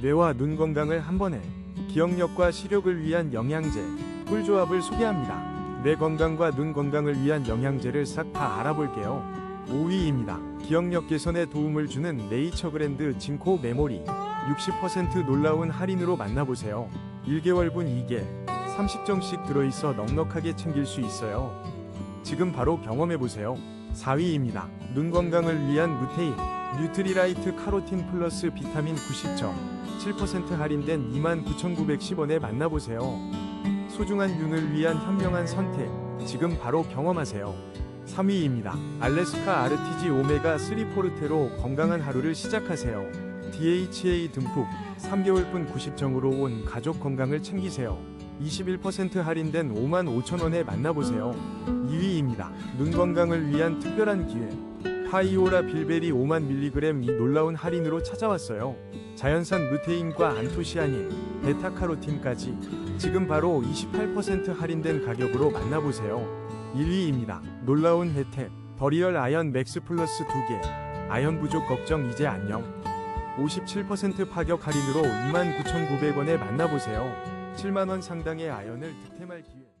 뇌와 눈 건강을 한 번에 기억력과 시력을 위한 영양제 꿀조합을 소개합니다. 뇌 건강과 눈 건강을 위한 영양제를 싹 다 알아볼게요. 5위입니다. 기억력 개선에 도움을 주는 네이처 그랜드 징코 메모리 60% 놀라운 할인으로 만나보세요. 1개월분 2개 30정씩 들어있어 넉넉하게 챙길 수 있어요. 지금 바로 경험해보세요. 4위입니다. 눈 건강을 위한 무테인 뉴트리라이트 카로틴 플러스 비타민 90점 7% 할인된 29,910원에 만나보세요. 소중한 윤을 위한 현명한 선택 지금 바로 경험하세요. 3위입니다. 알래스카 아르티지 오메가 3 포르테로 건강한 하루를 시작하세요. DHA 듬뿍 3개월분 90정으로 온 가족 건강을 챙기세요. 21% 할인된 55,000원에 만나보세요. 2위입니다. 눈 건강을 위한 특별한 기회. 파이오라 빌베리 5만 밀리그램 이 놀라운 할인으로 찾아왔어요. 자연산 루테인과 안토시아닌, 베타카로틴까지 지금 바로 28% 할인된 가격으로 만나보세요. 1위입니다. 놀라운 혜택. 버리얼 아연 맥스 플러스 2개. 아연 부족 걱정 이제 안녕. 57% 파격 할인으로 29,900원에 만나보세요. 7만원 상당의 아연을 득템할 기회.